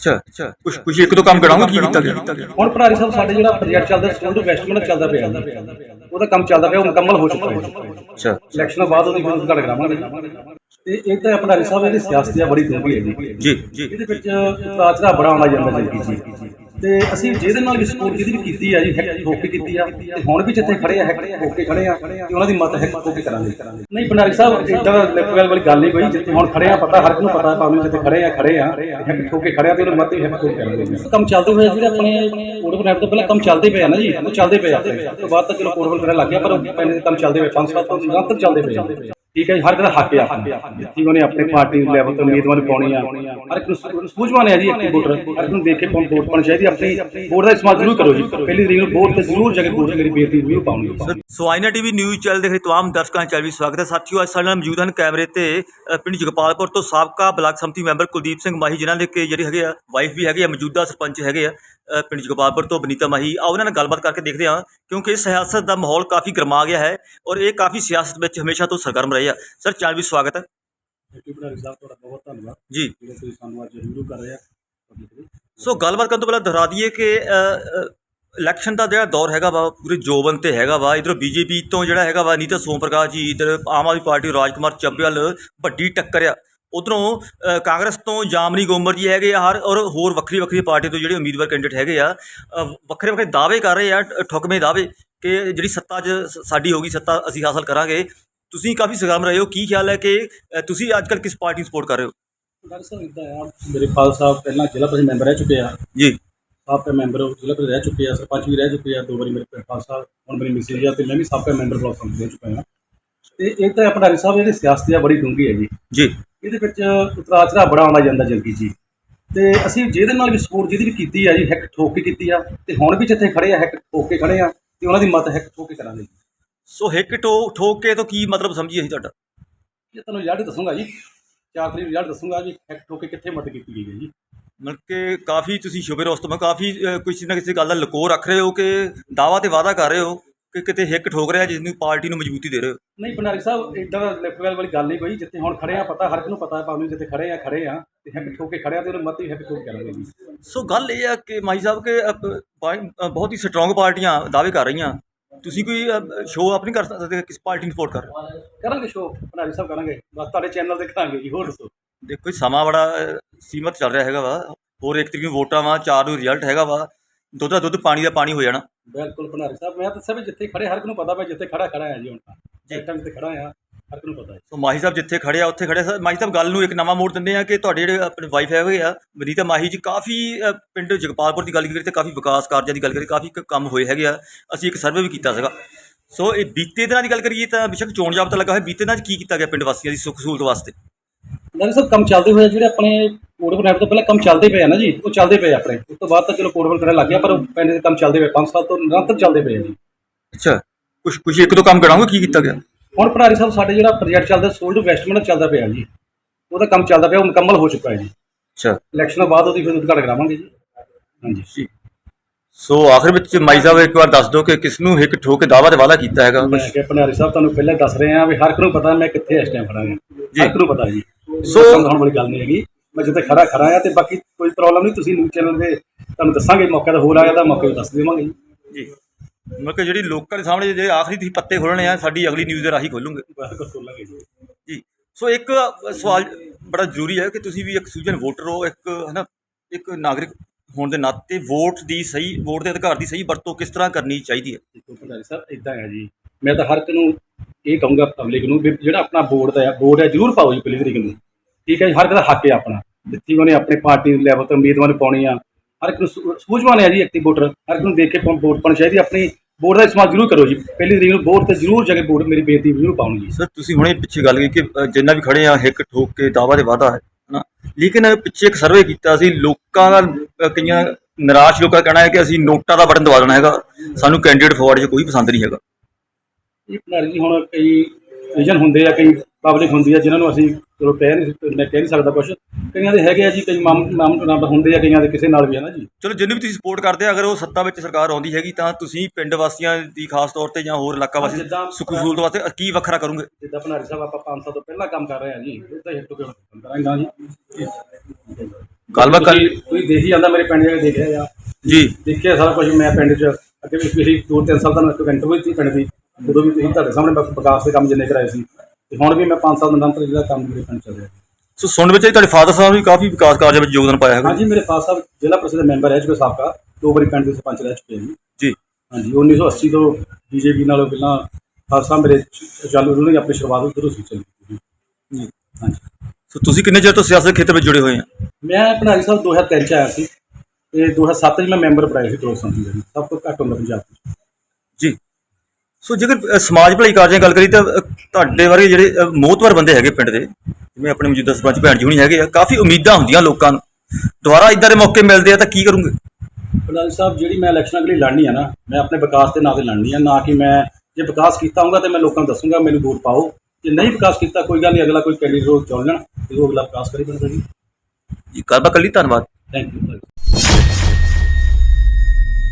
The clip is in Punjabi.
ਅੱਛਾ ਅੱਛਾ ਕੁਝ ਕੁਝ ਇੱਕ ਦੋ ਕੰਮ ਕਰਾਂਗਾ ਕੀ ਕੀਤਾ ਗਿਆ? ਹੁਣ ਭਰਾਰੀ ਸਾਹਿਬ ਸਾਡੇ ਜਿਹੜਾ ਪ੍ਰੋਜੈਕਟ ਚੱਲਦਾ ਸਕੂਲ ਤੋਂ ਵੈਸਟਮੈਂਟ ਚੱਲਦਾ ਪਿਆ। ਉਹਦਾ ਕੰਮ ਚੱਲਦਾ ਪਿਆ ਉਹ ਮੁਕੰਮਲ ਹੋ ਚੁੱਕਾ ਹੈ। ਅੱਛਾ ਇਲੈਕਸ਼ਨ ਤੋਂ ਬਾਅਦ ਉਹਦੀ ਫਿਰ ਉਦਘਾਟਨ ਕਰਾਵਾਂਗੇ। ਤੇ ਇਹ ਤਾਂ ਭਰਾਰੀ ਸਾਹਿਬ ਇਹਦੀ ਸਿਆਸਤ ਦੀ ਬੜੀ ਡੂੰਘੀ ਹੈ ਜੀ। ਜੀ ਜੀ। ਇਹਦੇ ਵਿੱਚ ਉਤਾਰ ਬੜਾ ਆਉਂਦਾ ਜਾਂਦਾ ਜ਼ਿੰਦਗੀ 'ਚ ਤੇ ਅਸੀਂ ਜਿਹਦੇ ਨਾਲ ਵੀ ਸਪੋਰਟ ਜਿਹਦੀ ਵੀ ਕੀਤੀ ਆ ਜੀ ਹੈਕ ਹੋ ਕੇ ਕੀਤੀ ਆ, ਤੇ ਹੁਣ ਵੀ ਜਿੱਥੇ ਖੜੇ ਆ ਹੈਕ ਹੋ ਕੇ ਖੜੇ ਆ, ਤੇ ਉਹਨਾਂ ਦੀ ਮਤ ਹੈਕ ਹੋ ਕੇ ਕਰਾਂਗੇ। ਨਹੀਂ ਭੰਡਾਰੀ ਸਾਹਿਬ, ਇਦਾਂ ਲੈਵਲ ਵਾਲੀ ਗੱਲ ਨਹੀਂ ਕੋਈ, ਜਿੱਥੇ ਹੁਣ ਖੜੇ ਆ, ਪਤਾ ਹਰ ਇੱਕ ਨੂੰ ਪਤਾ, ਭਾਵੇਂ ਜਿੱਥੇ ਖੜੇ ਆ ਖੜੇ ਆ ਹੈਕ ਹੋ ਕੇ ਖੜੇ ਆ, ਤੇ ਉਹਨਾਂ ਮਤ ਵੀ ਹੈਕ ਹੋ ਕੇ ਕਰਾਂਗੇ। ਕੰਮ ਚੱਲਦੇ ਹੋਏ ਜਿਹੜੇ ਆਪਣੇ ਕੋਡ ਬਨੈਟ ਤੋਂ ਪਹਿਲਾਂ ਕੰਮ ਚੱਲਦੇ ਪਏ ਆ ਨਾ ਜੀ, ਉਹ ਚੱਲਦੇ ਪਏ ਆ। ਤੋਂ ਬਾਅਦ ਤਾਂ ਚਲੋ ਕਰਨ ਲੱਗ ਗਿਆ, ਪਰ ਪਹਿਲੇ ਦੇ ਕੰਮ ਚੱਲਦੇ ਪਏ 5 ਸਾਲ ਤੋਂ ਚੱਲਦੇ ਪਏ ਆ। ਠੀਕ ਹੈ ਜੀ, ਹਰ ਇੱਕ ਦਾ ਹੱਕ ਆ ਜਿੱਥੇ ਉਹਨੇ ਆਪਣੇ ਪਾਰਟੀ ਲੈਵਲ ਤੇ ਉਮੀਦਵਾਰ ਪਾਉਣੀ ਆ। ਹਰ ਇੱਕ ਨੂੰ ਸੂਝਵਾਨ ਹੈ ਜੀ ਇੱਕ ਵੋਟਰ। ਹਰ ਇੱਕ ਨੂੰ ਦੇਖ ਕੇ ਕੌਣ ਵੋਟ ਪਾਉਣੀ ਚਾਹੀਦੀ ਆਪਣੀ ਵੋਟ ਦਾ ਇਸਤੇਮਾਲ ਜ਼ਰੂਰ ਕਰੋ ਜੀ। ਪਹਿਲੀ ਤਰੀਕ ਨੂੰ ਵੋਟ ਤੇ ਜ਼ਰੂਰ ਜਗ੍ਹਾ ਵੋਟ ਮੇਰੀ ਬੇਨਤੀ ਜ਼ਰੂਰ ਪਾਉਣੀ so Aaina TV news channel ਦੇਖ ਰਹੇ ਤਮਾਮ ਦਰਸ਼ਕਾਂ ਦਾ ਵੀ ਸਵਾਗਤ ਹੈ। ਸਾਥੀਓ ਅੱਜ ਸਾਡੇ ਨਾਲ ਮੌਜੂਦ ਹਨ ਕੈਮਰੇ ਤੇ ਅ, ਪਿੰਡ ਜਗਪਾਲਪੁਰ ਤੋਂ ਸਾਬਕਾ ਬਲਾਕ ਸੰਮਤੀ ਮੈਂਬਰ ਕੁਲਦੀਪ ਸਿੰਘ ਮਾਹੀ ਜਿਨ੍ਹਾਂ ਦੇ ਕਿ ਜਿਹੜੇ ਹੈਗੇ ਆ ਵਾਈਫ ਵੀ ਹੈਗੇ ਆ ਮੌਜੂਦਾ ਸਰਪੰਚ ਹੈਗੇ ਆ। ਪਿੰਡ ਜਗਪਾਲਪੁਰ ਤੋਂ ਬਨੀਤਾ ਮਾਹੀ ਆ ਉਹਨਾਂ ਨਾਲ ਗੱਲਬਾਤ ਕਰਕੇ ਦੇਖਦੇ ਹਾਂ ਕਿਉਂਕਿ ਸਿਆਸਤ ਦਾ ਮਾਹੌਲ ਕਾਫੀ ਗਰਮਾ ਗਿਆ ਹੈ ਔਰ ਇਹ ਕਾਫੀ ਸਿਆਸਤ ਵਿੱਚ ਹਮੇਸ਼ਾ ਤੋਂ ਸਰਗਰਮ ਰਹੇ ਆ। ਸਰ ਚੈਨਲ ਵੀ ਸਵਾਗਤ ਹੈ। ਭੰਡਾਰੀ ਸਾਹਿਬ ਤੁਹਾਡਾ ਬਹੁਤ ਧੰਨਵਾਦ। ਜੀ। ਜਿਹੜੇ ਤੁਸੀਂ ਸਾਨੂੰ ਅੱਜ ਜ਼ਰੂਰ ਕਰ ਰਹੇ ਆ ਸੋ ਗੱਲਬਾਤ ਕਰਨ ਤੋਂ ਪਹਿਲਾਂ ਦੁਹਰਾ ਦਈਏ ਕਿ ਇਲੈਕਸ਼ਨ ਦਾ ਜਿਹੜਾ ਦੌਰ ਹੈਗਾ ਵਾ ਪੂਰੇ ਜੋਬਨ ਤੇ ਹੈਗਾ ਵਾ। ਇਧਰੋਂ ਬੀਜੇਪੀ ਤੋਂ ਜਿਹੜਾ ਹੈਗਾ ਵਾ ਨੀਤਾ ਸੋਮ ਪ੍ਰਕਾਸ਼ ਜੀ ਇਧਰ ਆਮ ਆਦਮੀ ਪਾਰਟੀ ਰਾਜਕੁਮਾਰ ਚੱਬੇਵਾਲ ਵੱਡੀ ਟੱਕਰ ਆ। ਉਧਰੋਂ ਕਾਂਗਰਸ ਤੋਂ ਜਾਮਨੀ ਗੋਮਰ ਜੀ ਹੈਗੇ ਆ ਹਰ ਔਰ ਹੋਰ ਵੱਖਰੀ ਵੱਖਰੀ ਪਾਰਟੀ ਤੋਂ ਜਿਹੜੇ ਉਮੀਦਵਾਰ ਕੈਂਡੀਡੇਟ ਹੈਗੇ ਆ ਵੱਖਰੇ ਵੱਖਰੇ ਦਾਅਵੇ ਕਰ ਰਹੇ ਆ ਠੁਕਵੇਂ ਦਾਅਵੇ ਕਿ ਜਿਹੜੀ ਸੱਤਾ 'ਚ ਸਾਡੀ ਹੋਗੀ ਸੱਤਾ ਅਸੀਂ ਹਾਸਲ ਕਰਾਂਗੇ। ਤੁਸੀਂ ਕਾਫੀ ਸਰਗਰਮ ਰਹੇ ਹੋ ਕੀ ਖਿਆਲ ਹੈ ਕਿ ਤੁਸੀਂ ਅੱਜ ਕੱਲ੍ਹ ਕਿਸ ਪਾਰਟੀ ਨੂੰ ਸਪੋਰਟ ਕਰ ਰਹੇ ਹੋ? ਸਾਹਿਬ ਇਦਾਂ ਆ ਮੇਰੇ ਫਾਦਰ ਸਾਹਿਬ ਪਹਿਲਾਂ ਜ਼ਿਲ੍ਹਾ ਪ੍ਰੀਸ਼ਦ ਮੈਂਬਰ ਰਹਿ ਚੁੱਕੇ ਆ। ਜੀ। ਸਾਬਕਾ ਮੈਂਬਰ ਜ਼ਿਲ੍ਹਾ ਪ੍ਰੀਸ਼ਦ ਰਹਿ ਚੁੱਕੇ ਆ ਸਰਪੰਚ ਵੀ ਰਹਿ ਚੁੱਕੇ ਆ ਦੋ ਵਾਰੀ ਮੇਰੇ ਫਾਦਰ ਸਾਹਿਬ ਹੁਣ ਮੇਰੀ ਮਿਸਿਸ ਆ ਤੇ ਮੈਂ ਵੀ ਸਾਬਕਾ ਮੈਂਬਰ ਬਲਾਕ ਸੰਮਤੀ ਰਹਿ ਚੁੱਕਾ ਹਾਂ। ਤੇ ਇਹ ਤਾਂ ਭੰਡਾਰੀ ਸਾਹਿਬ ਇਹਦੀ ਸਿਆਸਤ ਆ ਬੜੀ ਡੂੰਘੀ ਹੈ ਜੀ ਜੀ। ਇਹਦੇ ਵਿੱਚ ਉਤਰਾਅ ਚੜਾਅ ਬੜਾ ਆਉਂਦਾ ਜਾਂਦਾ ਜ਼ਿੰਦਗੀ ਜੀ। ਤੇ ਅਸੀਂ ਜਿਹਦੇ ਨਾਲ ਵੀ ਸਪੋਰਟ ਜਿਹਦੀ ਵੀ ਕੀਤੀ ਆ ਜੀ ਹੈਕ ਠੋਕ ਕੇ ਕੀਤੀ ਆ ਤੇ ਹੁਣ ਵੀ ਜਿੱਥੇ ਖੜੇ ਆ ਹੈਕ ਠੋਕ ਕੇ ਖੜੇ ਆ ਤੇ ਉਹਨਾਂ ਦੀ ਮਤ ਹੈਕ ਠੋਕ ਕੇ ਕਰਾਂਗੇ ਸੋ ਹਿੱਕ ਟੋ ਠੋਕ ਕੇ ਤੋਂ ਕੀ ਮਤਲਬ ਸਮਝੀਏ ਅਸੀਂ ਤੁਹਾਡਾ? ਇਹ ਤੁਹਾਨੂੰ ਰਿਜ਼ਲਟ ਦੱਸੂੰਗਾ ਜੀ ਚਾਰ ਤਰੀਕ ਰਿਜ਼ਲਟ ਦੱਸੂੰਗਾ ਜੀ ਹੈਕ ਠੋਕ ਕੇ ਕਿੱਥੇ ਮਤ ਕੀਤੀ ਗਈ ਹੈ ਜੀ। ਮਤਲਬ ਕਿ ਕਾਫੀ ਤੁਸੀਂ ਸ਼ੁਭੇ ਰੋਸਤਮ ਕਾਫੀ ਅ, ਕਿਸੇ ਨਾ ਕਿਸੇ ਗੱਲ ਦਾ ਲਕੋ ਰੱਖ ਰਹੇ ਹੋ ਕਿ ਦਾਵਾ ਤੇ ਵਾਅਦਾ ਕਰ ਰਹੇ ਹੋ। ਕਿ ਕਿਤੇ ਹਿੱਕ ਠੋਕ ਰਿਹਾ ਜਿਸ ਨੂੰ ਪਾਰਟੀ ਨੂੰ ਮਜ਼ਬੂਤੀ ਦੇ ਰਹੇ ਹੋ? ਨਹੀਂ ਭੰਡਾਰੀ ਸਾਹਿਬ ਇਦਾਂ ਲੈਫਟ ਵਾਲੀ ਗੱਲ ਨਹੀਂ ਕੋਈ ਜਿੱਥੇ ਹੁਣ ਖੜੇ ਆ ਪਤਾ ਹਰ ਇੱਕ ਨੂੰ ਪਤਾ ਭਾਵੇਂ ਜਿੱਥੇ ਖੜੇ ਆ ਖੜੇ ਆ ਤੇ ਹੈਕ ਠੋਕ ਕੇ ਖੜੇ ਆ ਤੇ ਉਹਨਾਂ ਮਤ ਵੀ ਹੈਕ ਠੋਕ ਕਰਾਂਗੇ ਸੋ ਗੱਲ ਇਹ ਆ ਕਿ ਮਾਈ ਸਾਹਿਬ ਕਿ ਬਹੁਤ ਹੀ ਸਟਰੋਂਗ ਪਾਰਟੀਆਂ ਦਾਅਵੇ ਕਰ ਰਹੀਆਂ। ਤੁਸੀਂ ਕੋਈ ਸ਼ੋਅ ਆਪ ਨਹੀਂ ਕਰ ਸਕਦੇ ਕਿਸ ਪਾਰਟੀ ਨੂੰ ਸਪੋਰਟ ਕਰ ਰਹੇ ਹੋ? ਕਰਾਂਗੇ ਸ਼ੋਅ ਭੰਡਾਰੀ ਸਾਹਿਬ ਕਰਾਂਗੇ। ਬਸ ਤੁਹਾਡੇ ਚੈਨਲ ਤੇ ਕਰਾਂਗੇ ਜੀ ਹੋਰ ਦੱਸੋ। ਦੇਖੋ ਸਮਾਂ ਬੜਾ ਸੀਮਤ ਚੱਲ ਰਿਹਾ ਹੈਗਾ ਵਾ। ਹੋਰ ਇੱਕ ਤਰੀਕ ਨੂੰ ਵੋਟਾਂ ਵਾ ਚਾਰ ਨੂੰ ਰਿਜ਼ਲਟ ਹੈਗਾ ਵਾ। ਦੁੱਧ ਦਾ ਦੁੱਧ ਪਾਣੀ ਦਾ ਪਾਣੀ ਹੋ ਜਾਣਾ। ਬਿਲਕੁਲ ਭੰਡਾਰੀ ਸਾਹਿਬ ਮੈਂ ਦੱਸਿਆ ਵੀ ਜਿੱਥੇ ਖੜੇ ਹਰ ਇੱਕ ਨੂੰ ਪਤਾ ਮੈਂ ਜਿੱਥੇ ਖੜਾ ਖੜਾ ਆ ਜੀ ਹੁਣ ਤਾਂ। ਜਿਸ ਟਾਈਮ ਤੇ ਖੜਾ ਆ ਹਰ ਇੱਕ ਨੂੰ ਪਤਾ ਹੈ। ਸੋ ਮਾਹੀ ਸਾਹਿਬ ਜਿੱਥੇ ਖੜੇ ਆ ਉੱਥੇ ਖੜੇ ਆ। ਮਾਹੀ ਸਾਹਿਬ ਗੱਲ ਨੂੰ ਇੱਕ ਨਵਾਂ ਮੋੜ ਦਿੰਦੇ ਆ ਕਿ ਤੁਹਾਡੇ ਜਿਹੜੇ ਆਪਣੇ ਵਾਈਫ ਹੈਗੇ ਆ ਵਨੀਤਾ ਮਾਹੀ ਜੀ ਕਾਫੀ ਅ, ਪਿੰਡ ਜਗਪਾਲਪੁਰ ਦੀ ਗੱਲ ਕਰੀਏ ਤੇ ਕਾਫੀ ਵਿਕਾਸ ਕਾਰਜਾਂ ਦੀ ਗੱਲ ਕਰੀਏ ਕਾਫੀ ਕ- ਕੰਮ ਹੋਏ ਹੈਗੇ ਆ। ਅਸੀਂ ਇੱਕ ਸਰਵੇ ਵੀ ਕੀਤਾ ਸੀਗਾ। ਸੋ ਇਹ ਬੀਤੇ ਦਿਨਾਂ ਦੀ ਗੱਲ ਕਰੀਏ ਤਾਂ ਬੇਸ਼ੱਕ ਚੋਣ ਜਾਬਤਾ ਲੱਗਾ ਹੋਇਆ। ਬੀਤੇ ਦਿਨਾਂ 'ਚ ਕੀ ਕੀਤਾ ਗਿਆ ਪਿੰਡ ਵਾਸੀਆਂ ਦੀ ਸੁੱਖ ਸਹੂਲਤ ਵਾਸਤੇ? ਭੰਡਾਰੀ ਸਾਹਿਬ ਕੰਮ ਚੱਲਦੇ ਹੋਏ ਜਿਹੜੇ ਆਪਣੇ ਕੋਡ ਬਨੈਟ ਤੋਂ ਪਹਿਲਾਂ ਕੰਮ ਚੱਲਦੇ ਪਏ ਆ ਨਾ ਜੀ ਉਹ ਚੱਲਦੇ ਪਏ ਆ ਆਪਣੇ। ਉਸ ਤੋਂ ਬਾਅਦ ਤਾਂ ਚਲੋ ਕੋਡ ਬਨ ਕਰਨ ਲੱਗ ਗਿਆ ਪਰ ਪਹਿਲੇ ਦੇ ਕੰਮ ਚੱਲਦੇ ਪਏ 5 ਸਾਲ ਤੋਂ ਨਿਰੰਤਰ ਚੱਲਦੇ ਪਏ ਆ ਜੀ। ਅੱਛਾ ਕੁਝ ਕੁਝ ਇੱਕ ਦੋ ਕੰਮ ਕਰਾਂਗੇ ਕੀ ਕੀਤਾ ਗਿਆ? ਹੁਣ ਭੰਡਾਰੀ ਸਾਹਿਬ ਸਾਡੇ ਜਿਹੜਾ ਪ੍ਰੋਜੈਕਟ ਚੱਲਦਾ ਸਕੂਲ ਤੋਂ ਵੈਸਟਮੈਂਟ ਚੱਲਦਾ ਪਿਆ ਜੀ। ਉਹਦਾ ਕੰਮ ਚੱਲਦਾ ਪਿਆ ਉਹ ਮੁਕੰਮਲ ਹੋ ਚੁੱਕਾ ਹੈ ਜੀ। ਅੱਛਾ। ਇਲੈਕਸ਼ਨ ਤੋਂ ਬਾਅਦ ਉਹਦੀ ਫਿਰ ਉਦਘਾਟਨ ਕਰਾਵਾਂਗੇ ਜੀ। ਹਾਂਜੀ। ਜੀ। ਸੋ ਆਖਿਰ ਵਿੱਚ ਮਾਈ ਸਾਹਿਬ ਇੱਕ ਵਾਰ ਦੱਸ ਦਿਓ ਕਿ ਕਿਸ ਨੂੰ ਹਿੱਕ ਠੋਕ ਕੇ ਦਾਵਾ ਤੇ ਵਾਅਦਾ ਕੀਤਾ ਹੈਗਾ? ਮੈਂ ਕਿਹਾ ਭੰਡਾਰੀ ਸਾਹਿਬ ਤੁਹਾਨੂੰ ਪਹਿਲਾਂ ਦੱਸ ਰਹੇ ਆ ਵੀ ਹਰ ਇੱਕ ਨੂੰ ਪਤਾ ਮੈਂ ਕਿੱਥੇ ਇਸ ਟਾਈਮ ਖੜਾ ਹਾਂ। ਹਰ ਇੱਕ ਨੂੰ ਪਤਾ ਜੀ। ਸੋ- ਸਮਝਾਉਣ ਵਾਲੀ ਗੱਲ ਨਹੀਂ ਹੈਗੀ। ਮੈਂ ਜਿੱਥੇ ਖੜਾ ਖੜਾ ਆ ਤੇ ਬਾਕੀ ਕੋਈ ਪ੍ਰੋਬਲਮ ਨਹੀਂ ਤੁਸੀਂ ਨਿਊਜ਼ ਚੈਨਲ ਦੇ ਤੁਹਾਨੂੰ ਦੱਸਾਂਗੇ ਮੌਕੇ ਦਾ ਹੋਰ ਆਇਆ ਤਾਂ ਮੌਕੇ 'ਤੇ ਦੱਸ ਦੇਵਾਂਗੇ ਜੀ। ਜੀ। ਜਿਹੜੀ ਲੋਕਾਂ ਦੇ ਸਾਹਮਣੇ ਜਿਹੜੇ ਆਖਰੀ ਤੁਸੀਂ ਪੱਤੇ ਖੋਲਣੇ ਆ ਸਾਡੀ ਅਗਲੀ ਨਿਊਜ਼ ਦੇ ਰਾਹੀਂ ਖੋਲੂਗੇ। ਬਿਲਕੁਲ ਖੋਲਾਂਗੇ ਜੀ। ਜੀ। ਸੋ ਇੱਕ ਸਵਾਲ ਬੜਾ ਜ਼ਰੂਰੀ ਹੈ ਕਿ ਤੁਸੀਂ ਵੀ ਇੱਕ ਸੂਝਣ ਵੋਟਰ ਹੋ ਇੱਕ ਹਨਾ ਇੱਕ ਨਾਗਰਿਕ ਹੋਣ ਦੇ ਨਾਤੇ ਵੋਟ ਦੀ ਸਹੀ ਵੋਟ ਦੇ ਅਧਿਕਾਰ ਦੀ ਸਹੀ ਵਰਤੋਂ ਕਿਸ ਤਰ੍ਹਾਂ ਕਰਨੀ ਚਾਹੀਦੀ ਹੈ? ਭੰਡਾਰੀ ਸਾਹਿਬ ਇਦਾਂ ਹੈ ਜੀ। ਮੈਂ ਤਾਂ ਹਰ ਇੱਕ ਨੂੰ ਇਹ ਕਹੂੰਗਾ ਪਬਲਿਕ ਨੂੰ ਵੀ ਜਿਹੜਾ ਆਪਣਾ ਬੋਰਡ ਦਾ ਹੈ ਬੋਰਡ ਹੈ ਜ਼ਰੂਰ ਪਾਓ ਜੀ ਪਹਿਲੀ ਤਰੀਕ ਨੂੰ। ਠੀਕ ਹੈ ਜੀ ਹਰ ਇੱਕ ਦਾ ਹੱਕ ਹੈ ਆਪਣਾ। ਜਿੱਥੇ ਉਹਨੇ ਆਪਣੇ ਪਾਰਟੀ ਲੈਵਲ ਤੇ ਉਮੀਦਵਾਰ ਪਾਉਣੀ ਆ ਹਰ ਇੱਕ ਨੂੰ ਸੂਝਵਾਨ ਹੈ ਜੀ ਐਕਟਿਵ ਵੋਟਰ ਹਰ ਇੱਕ ਨੂੰ ਦੇਖ ਕੇ ਵੋਟ ਪਾਉਣੀ ਚਾਹੀਦੀ ਆਪਣੀ ਵੋਟ ਦਾ ਇਸਤੇਮਾਲ ਜ਼ਰੂਰ ਕਰੋ ਜੀ। ਪਹਿਲੀ ਤਰੀਕ ਨੂੰ ਵੋਟ ਤੇ ਜ਼ਰੂਰ ਜਗ੍ਹਾ ਵੋਟ ਮੇਰੀ ਬੇਨਤੀ ਜ਼ਰੂਰ ਪਾਉਣੀ ਜੀ। ਸਰ ਤੁਸੀਂ ਹੁਣੇ ਪਿੱਛੇ ਗੱਲ ਕੀਤੀ ਕਿ ਜਿੰਨਾ ਵੀ ਖੜੇ ਆ ਹਿੱਕ ਠੋਕ ਕੇ ਦਾਵਾ ਦੇ ਵਾਅਦਾ ਹੈ ਹਨਾ? ਲੇਕਿਨ ਪਿੱਛੇ ਇੱਕ ਸਰਵੇ ਕੀਤਾ ਸੀ ਲੋਕਾਂ ਦਾ ਕਈਆਂ ਨਿਰਾਸ਼ ਲੋਕਾਂ ਕਹਿਣਾ ਹੈ ਕਿ ਅਸੀਂ ਨੋਟਾਂ ਦਾ ਬਟਨ ਦਬਾ ਦੇਣਾ ਹੈਗਾ। ਸਾਨੂੰ ਕੈਂਡੀਡੇਟ ਫੋਰਵਰਡ 'ਚ ਕੋਈ ਪਸੰਦ ਨਹੀਂ ਹੈਗਾ। ਇਹ ਭੰਡਾਰੀ ਜੀ ਹੁਣ ਕਈ ਵਿਜਨ ਹੁੰਦੇ ਆ ਕਈ ਪਬਲਿਕ ਹੁੰਦੀ ਆ ਜਿਨ੍ਹਾਂ ਨੂੰ ਅਸੀਂ ਚਲੋ ਕਹਿ ਨਹੀਂ ਮੈਂ ਕਹਿ ਨਹੀਂ ਸਕਦਾ ਕੁਝ ਕਈਆਂ ਦੇ ਹੈਗੇ ਆ ਜੀ ਕਈ ਮਾਮ ਮਾਮ ਨੰਬਰ ਹੁੰਦੇ ਆ ਕਈਆਂ ਦੇ ਕਿਸੇ ਨਾਲ ਵੀ ਹੈ ਨਾ ਜੀ। ਚਲੋ ਜਿਹਨੂੰ ਵੀ ਤੁਸੀਂ ਸਪੋਰਟ ਕਰਦੇ ਆ ਅਗਰ ਉਹ ਸੱਤਾ ਵਿੱਚ ਸਰਕਾਰ ਆਉਂਦੀ ਹੈਗੀ ਤਾਂ ਤੁਸੀਂ ਪਿੰਡ ਵਾਸੀਆਂ ਦੀ ਖਾਸ ਤੌਰ ਤੇ ਜਾਂ ਹੋਰ ਇਲਾਕਾ ਵਾਸੀ ਸੁੱਖ ਸਹੂਲਤ ਵਾਸਤੇ ਕੀ ਵੱਖਰਾ ਕਰੋਗੇ? ਜਿੱਦਾਂ ਭੰਡਾਰੀ ਸਾਹਿਬ ਆਪਾਂ 500 ਤੋਂ ਪਹਿਲਾਂ ਕੰਮ ਕਰ ਰਹੇ ਆ ਜੀ ਉਹ ਤਾਂ ਹਿੱਟ ਕਿਉਂ ਕਰਾਂਗਾ ਜੀ। ਗੱਲਬਾਤ ਕਰ ਤੁਸੀਂ ਦੇਖ ਜਾਂਦਾ ਮੇਰੇ ਪਿੰਡ ਕੇ ਦੇਖਿਆ ਆ। ਜੀ। ਦੇਖਿਆ ਸਾਰਾ ਕੁਝ ਮੈਂ ਪਿੰਡ 'ਚ ਅੱਗੇ ਵੀ ਪਿਛਲੀ ਦੋ ਤਿੰਨ ਸਾਲ ਤੋਂ ਇੱਕ ਇੰਟਰਵਿਊ ਸੀ ਪਿੰਡ ਦੀ। ਉਦੋਂ ਵੀ ਤੁਸੀਂ ਤੁਹਾਡੇ ਸਾਹਮਣੇ ਵਿ- ਵਿਕਾਸ ਦੇ ਕੰਮ ਜਿੰਨੇ ਕਰਾਏ ਸੀ ਤੇ ਹੁਣ ਵੀ ਮੈਂ 5 ਸਾਲ ਦੇ ਅੰਦਰ ਜਿਹੜਾ ਕੰਮ ਮੇਰੇ ਪਿੰਡ ਚੱਲ ਰਿਹਾ। ਸੋ ਸੁਣਨ ਵਿੱਚ ਆਈ ਤੁਹਾਡੇ ਫਾਦਰ ਸਾਹਿਬ ਵੀ ਕਾਫੀ ਵਿਕਾਸ ਕਾਰਜਾਂ ਵਿੱਚ ਯੋਗਦਾਨ ਪਾਇਆ ਹੈਗਾ। ਹਾਂਜੀ ਮੇਰੇ ਫਾਦਰ ਸਾਹਿਬ ਜ਼ਿਲ੍ਹਾ ਪ੍ਰੀਸ਼ਦ ਦੇ ਮੈਂਬਰ ਰਹਿ ਚੁੱਕੇ ਸਾਬਕਾ ਦੋ ਵਾਰੀ ਪਿੰਡ ਦੇ ਸਰਪੰਚ ਰਹਿ ਚੁੱਕੇ ਨੇ। ਜੀ। ਹਾਂਜੀ 1980 ਤੋਂ ਬੀਜੇਪੀ ਨਾਲੋਂ ਪਹਿਲਾਂ ਫਾਦਰ ਸਾਹਿਬ ਮੇਰੇ ਚਾਲੂ ਉਹਨਾਂ ਨੇ ਆਪਣੀ ਸ਼ੁਰੂਆਤ ਉਧਰੋਂ ਸੀ ਚੱਲੀ ਜੀ। ਹਾਂਜੀ। ਸੋ ਤੁਸੀਂ ਕਿੰਨੇ ਚਿਰ ਤੋਂ ਸਿਆਸਤ ਖੇਤਰ ਵਿੱਚ ਜੁੜੇ ਹੋਏ ਆ? ਮੈਂ ਭੰਡਾਰੀ ਸਾਹਿਬ 2003 ਚ ਆਇਆ ਸੀ ਤੇ 2007 ਚ ਮੈਂ ਮੈਂਬਰ ਬਣਾਇਆ ਸੀ ਦੋ ਸੰਸਦੀ ਦੇ ਸਭ ਤੋਂ ਘੱਟ ਉਮਰ ਪੰਜਾਬ ਜੀ ਸੋ ਜੇਕਰ ਅ, ਸਮਾਜ ਭਲਾਈ ਕਾਰਜਾਂ ਦੀ ਗੱਲ ਕਰੀ ਤਾਂ ਅ, ਤੁਹਾਡੇ ਵਰਗੇ ਜਿਹੜੇ ਅ, ਮੋਹਤਵਰ ਬੰਦੇ ਹੈਗੇ ਪਿੰਡ ਦੇ ਜਿਵੇਂ ਆਪਣੇ ਮੌਜੂਦਾ ਸਰਪੰਚ ਭੈਣ ਜੀ ਹੁਣੀ ਹੈਗੇ ਆ ਕਾਫੀ ਉਮੀਦਾਂ ਹੁੰਦੀਆਂ ਲੋਕਾਂ ਨੂੰ। ਦੁਬਾਰਾ ਇਦਾਂ ਦੇ ਮੌਕੇ ਮਿਲਦੇ ਆ ਤਾਂ ਕੀ ਕਰੋਗੇ? ਭੰਡਾਰੀ ਸਾਹਿਬ ਜਿਹੜੀ ਮੈਂ ਇਲੈਕਸ਼ਨ ਅਗਲੀ ਲੜਨੀ ਆ ਨਾ ਮੈਂ ਆਪਣੇ ਵਿਕਾਸ ਦੇ ਨਾਂ ਤੇ ਲੜਨੀ ਆ ਨਾ ਕਿ ਮੈਂ ਜੇ ਵਿਕਾਸ ਕੀਤਾ ਹੋਊਗਾ ਤੇ ਮੈਂ ਲੋਕਾਂ ਨੂੰ ਦੱਸੂਗਾ ਮੈਨੂੰ ਵੋਟ ਪਾਓ। ਜੇ ਨਹੀਂ ਵਿਕਾਸ ਕੀਤਾ ਕੋਈ ਗੱਲ ਨਹੀਂ ਅਗਲਾ ਕੋਈ ਕੈਂਡੀਡੇਟ ਚੁਣ ਲੈਣ ਤੇ ਉਹ ਅਗਲਾ ਵਿਕਾਸ ਕਰੀ ਬਣਦਾ ਜੀ। ਜੀ ਗੱਲਬਾਤ ਕਰ ਲਈ ਧੰਨਵਾਦ। Thank you